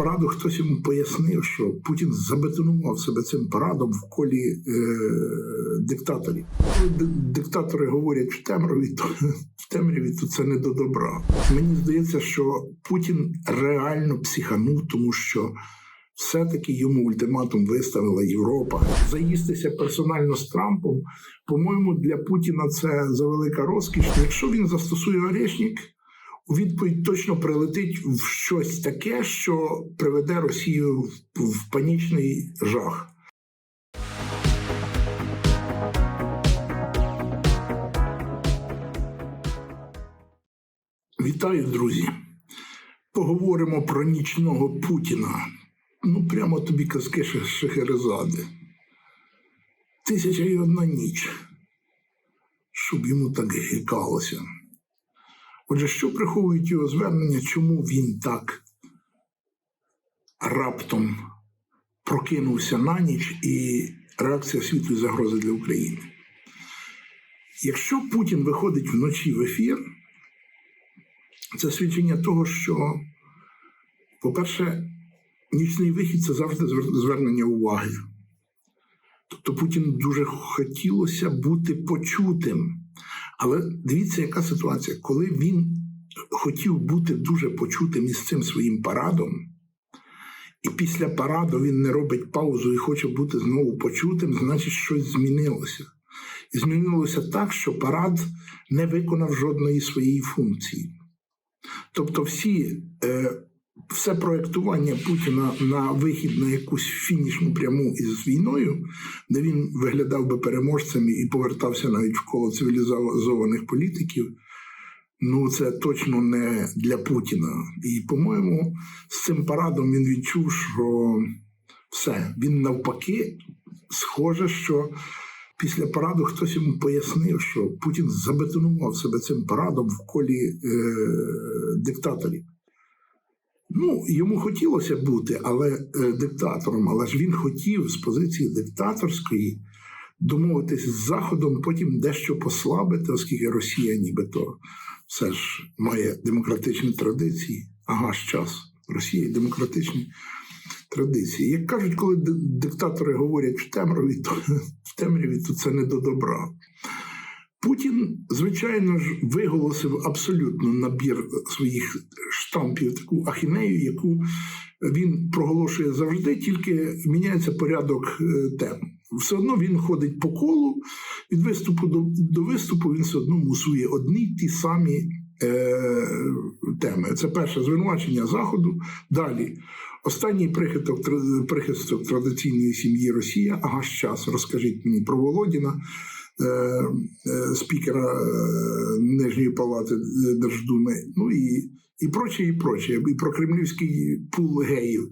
параду хтось йому пояснив, що Путін забетонував себе цим парадом в колі е, диктаторів. Коли диктатори говорять в темряві, то в темряві то це не до добра. Мені здається, що Путін реально психанув, тому що все-таки йому ультиматум виставила Європа. Заїстися персонально з Трампом, по-моєму, для Путіна це завелика розкіш. Якщо він застосує орешник, відповідь точно прилетить в щось таке, що приведе Росію в, панічний жах. Вітаю, друзі. Поговоримо про нічного Путіна. Ну, прямо тобі казки Ше- Шехерезади. Тисяча і одна ніч, щоб йому так гикалося. Отже, що приховують його звернення, чому він так раптом прокинувся на ніч і реакція світу загрози для України? Якщо Путін виходить вночі в ефір, це свідчення того, що, по-перше, нічний вихід це завжди звернення уваги. Тобто Путіну дуже хотілося бути почутим. Але дивіться, яка ситуація, коли він хотів бути дуже почутим із цим своїм парадом, і після параду він не робить паузу і хоче бути знову почутим, значить, щось змінилося. І змінилося так, що парад не виконав жодної своєї функції. Тобто, всі, е, все проєктування Путіна на вихід на якусь фінішну пряму із війною, де він виглядав би переможцем і повертався навіть в коло цивілізованих політиків. Ну, це точно не для Путіна. І, по-моєму, з цим парадом він відчув, що все, він навпаки, схоже, що після параду хтось йому пояснив, що Путін забетонував себе цим парадом в колі е, диктаторів. Ну, йому хотілося бути, але е, диктатором, але ж він хотів з позиції диктаторської домовитись з Заходом, потім дещо послабити, оскільки Росія нібито все ж має демократичні традиції. Ага, ж час. Росія демократичні традиції. Як кажуть, коли диктатори говорять в темряві, то в темряві то це не до добра. Путін, звичайно ж, виголосив абсолютно набір своїх штампів, таку ахінею, яку він проголошує завжди, тільки міняється порядок е, тем. Все одно він ходить по колу від виступу до, до виступу, він все одно мусує одні ті самі е, теми. Це перше звинувачення Заходу. Далі. Останній прихисток, прихисток традиційної сім'ї Росія. Ага, ж час. Розкажіть мені про Володіна, е, е, спікера Нижньої палати Держдуми. Ну і, і проче, і проче. І про кремлівський пул геїв.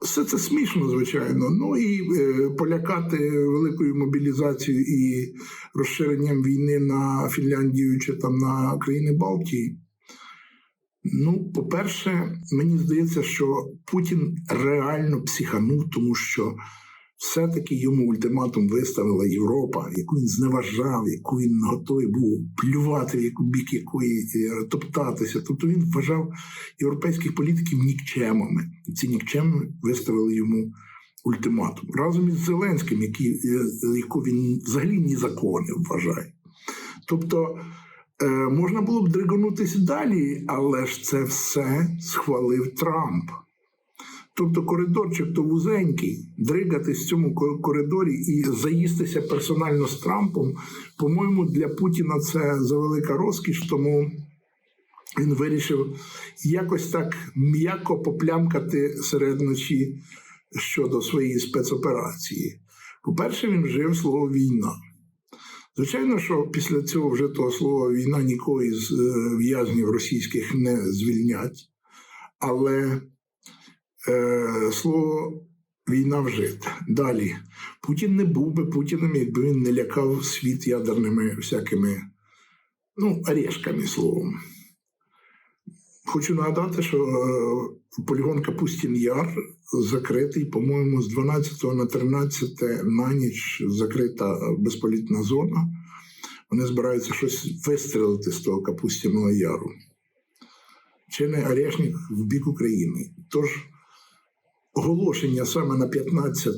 Все це смішно, звичайно. Ну і е, полякати великою мобілізацією і розширенням війни на Фінляндію чи там на країни Балтії. Ну, по-перше, мені здається, що Путін реально психанув, тому що все-таки йому ультиматум виставила Європа, яку він зневажав, яку він готовий був плювати, в яку бік якої е, топтатися. Тобто він вважав європейських політиків нікчемами. І ці нікчеми виставили йому ультиматум разом із Зеленським, який, е, яку він взагалі ні за кого не вважає. Тобто е, можна було б дригонутися далі, але ж це все схвалив Трамп. Тобто коридорчик то вузенький, дригатись в цьому коридорі і заїстися персонально з Трампом, по-моєму, для Путіна це завелика розкіш, тому він вирішив якось так м'яко поплямкати серед ночі щодо своєї спецоперації. По-перше, він вжив слово війна. Звичайно, що після цього вже того слова війна нікого із е, в'язнів російських не звільнять, але е, слово війна вжите. Далі. Путін не був би Путіним, якби він не лякав світ ядерними всякими ну, орешками словом. Хочу нагадати, що е, полігон Капустін Яр закритий, по-моєму, з 12 на 13 на ніч закрита безполітна зона. Вони збираються щось вистрелити з того Капустіного Яру. Чи не Орешник в бік України. Тож оголошення саме на 15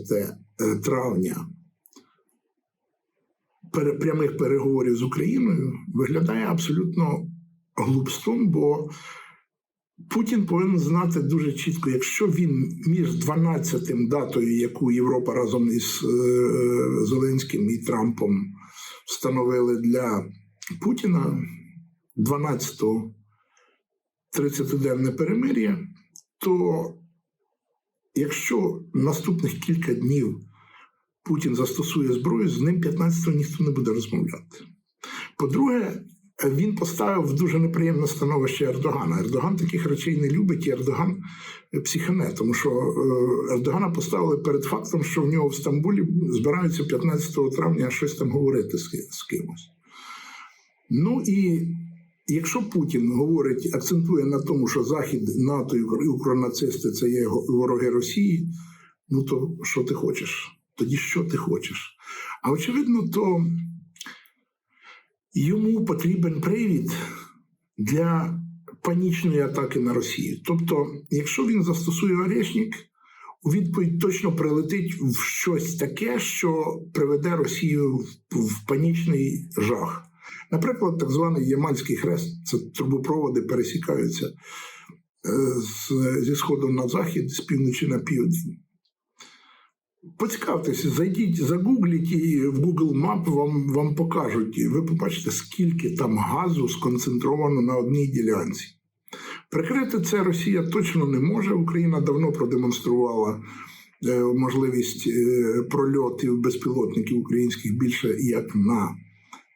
травня прямих переговорів з Україною виглядає абсолютно глупством, бо Путін повинен знати дуже чітко, якщо він між 12 датою, яку Європа разом із е, Зеленським і Трампом встановили для Путіна, 12-го 30-денне перемир'я, то якщо наступних кілька днів Путін застосує зброю, з ним 15-го ніхто не буде розмовляти. По-друге, він поставив в дуже неприємне становище Ердогана. Ердоган таких речей не любить, і Ердоган психане, тому що е, Ердогана поставили перед фактом, що в нього в Стамбулі збираються 15 травня щось там говорити з, кимось. Ну і якщо Путін говорить, акцентує на тому, що Захід, НАТО і укронацисти це є вороги Росії, ну то що ти хочеш? Тоді що ти хочеш? А очевидно, то йому потрібен привід для панічної атаки на Росію. Тобто, якщо він застосує орешник, у відповідь точно прилетить в щось таке, що приведе Росію в- панічний жах. Наприклад, так званий Ямальський хрест це трубопроводи пересікаються е, зі сходу на захід, з півночі на південь. Поцікавтеся, зайдіть, загугліть і в Google Map вам, вам покажуть. І ви побачите, скільки там газу сконцентровано на одній ділянці. Прикрити це Росія точно не може. Україна давно продемонструвала е, можливість е, прольотів безпілотників українських більше як на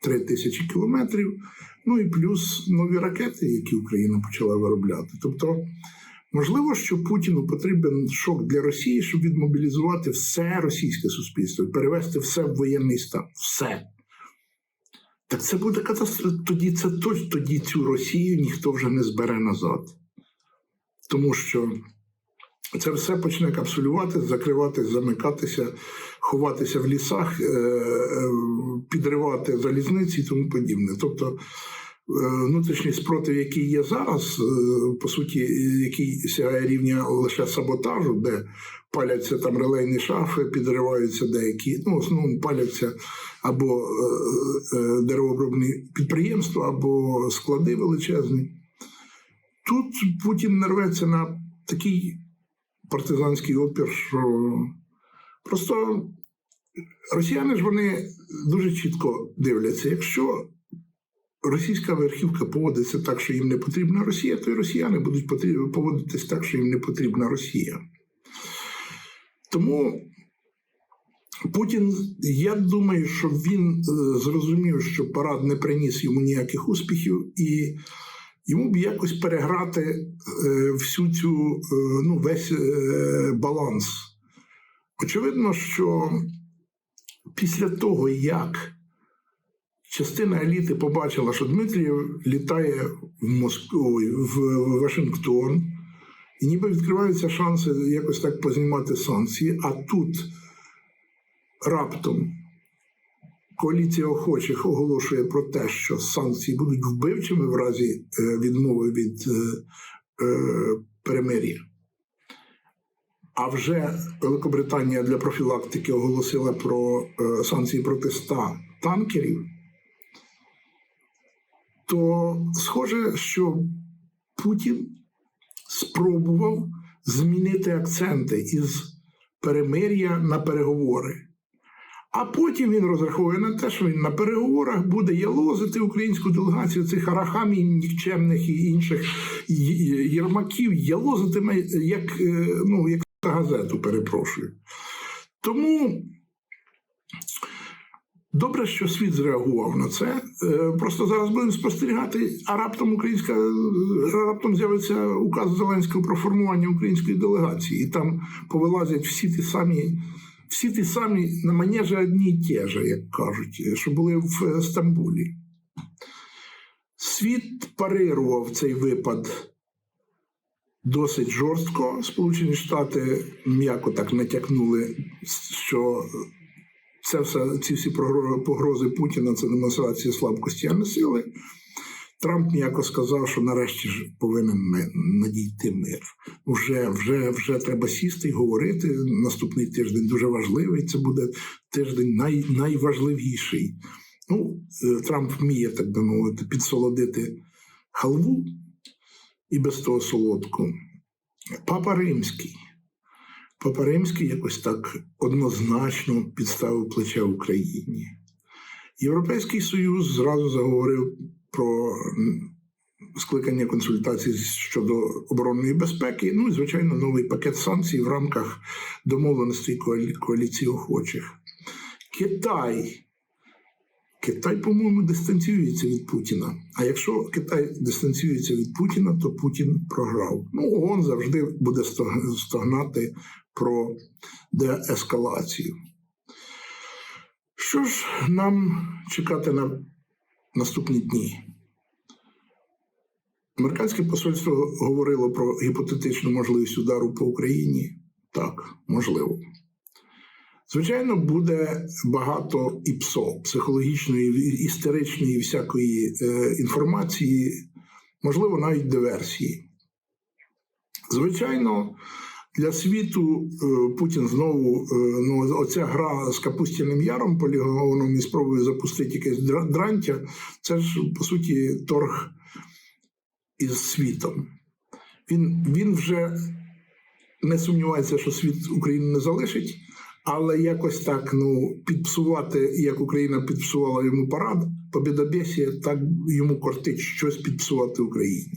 3 тисячі кілометрів. Ну і плюс нові ракети, які Україна почала виробляти. Тобто, можливо, що Путіну потрібен шок для Росії, щоб відмобілізувати все російське суспільство перевести все в воєнний стан. Все. Так це буде катастрофа. Тоді це тоді цю Росію ніхто вже не збере назад. Тому що це все почне капсулювати, закривати, замикатися, ховатися в лісах, е, е, підривати залізниці і тому подібне. Тобто е, внутрішній спротив, який є зараз, по суті, який сягає рівня лише саботажу, де паляться там релейні шафи, підриваються деякі, ну, в основному паляться або деревообробні підприємства, або склади величезні. Тут Путін не рветься на такий партизанський опір, що просто росіяни ж вони дуже чітко дивляться, якщо російська верхівка поводиться так, що їм не потрібна Росія, то і росіяни будуть поводитись так, що їм не потрібна Росія. Тому Путін, я думаю, що він е, зрозумів, що парад не приніс йому ніяких успіхів, і йому б якось переграти е, всю цю е, ну, весь е, баланс. Очевидно, що після того, як частина еліти побачила, що Дмитрієв літає в Москву, в Вашингтон, і ніби відкриваються шанси якось так познімати санкції, а тут раптом коаліція охочих оголошує про те, що санкції будуть вбивчими в разі е, відмови від е, е, перемир'я. А вже Великобританія для профілактики оголосила про санкції проти 100 танкерів. То схоже, що Путін спробував змінити акценти із перемир'я на переговори. А потім він розраховує на те, що він на переговорах буде ялозити українську делегацію цих арахамій нікчемних і інших єрмаків, ялозитиме як, е, ну, як газету, перепрошую. Тому добре, що світ зреагував на це. Е, Просто зараз будемо спостерігати, а раптом українська раптом з'явиться указ Зеленського про формування української делегації, і там повилазять всі ті самі. Всі ті самі на манежі одні й ті ж, як кажуть, що були в е, Стамбулі. Світ парирував цей випад досить жорстко. Сполучені Штати м'яко так натякнули, що це все, ці всі погрози Путіна це демонстрація слабкості, а не сили. Трамп м'яко сказав, що нарешті ж повинен надійти мир. Вже, вже, вже треба сісти і говорити. Наступний тиждень дуже важливий. Це буде тиждень най, найважливіший. Ну, е, Трамп вміє, так би мовити, підсолодити халву і без того солодку. Папа Римський. Папа Римський якось так однозначно підставив плече Україні. Європейський Союз зразу заговорив про скликання консультацій щодо оборонної безпеки. Ну і, звичайно, новий пакет санкцій в рамках домовленостей коалі- коаліції охочих. Китай. Китай, по-моєму, дистанціюється від Путіна. А якщо Китай дистанціюється від Путіна, то Путін програв. Ну, ООН завжди буде стогнати про деескалацію. Що ж нам чекати на наступні дні? Американське посольство говорило про гіпотетичну можливість удару по Україні. Так, можливо. Звичайно, буде багато ІПСО, психологічної, істеричної всякої е, інформації, можливо, навіть диверсії. Звичайно, для світу е, Путін знову е, ну, оця гра з Капустяним Яром полігоном і спробує запустити якесь дра- дрантя. Це ж по суті торг із світом. Він, він вже не сумнівається, що світ Україну не залишить, але якось так ну, підпсувати, як Україна підпсувала йому парад, побідобєсія, так йому кортить щось підпсувати Україні.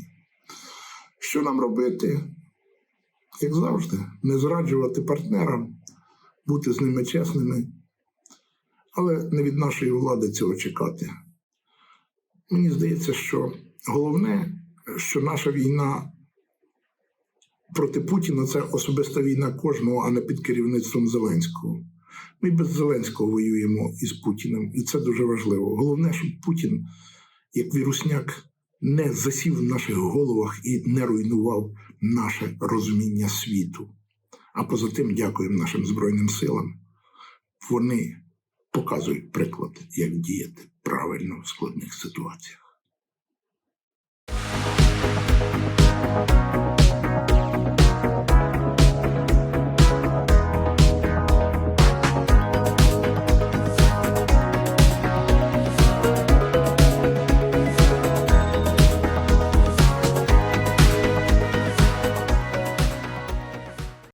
Що нам робити? Як завжди, не зраджувати партнерам, бути з ними чесними, але не від нашої влади цього чекати. Мені здається, що головне, що наша війна проти Путіна це особиста війна кожного, а не під керівництвом Зеленського. Ми без Зеленського воюємо із Путіним, і це дуже важливо. Головне, щоб Путін, як вірусняк, не засів в наших головах і не руйнував наше розуміння світу. А поза тим, дякуємо нашим Збройним силам. Вони показують приклад, як діяти правильно в складних ситуаціях.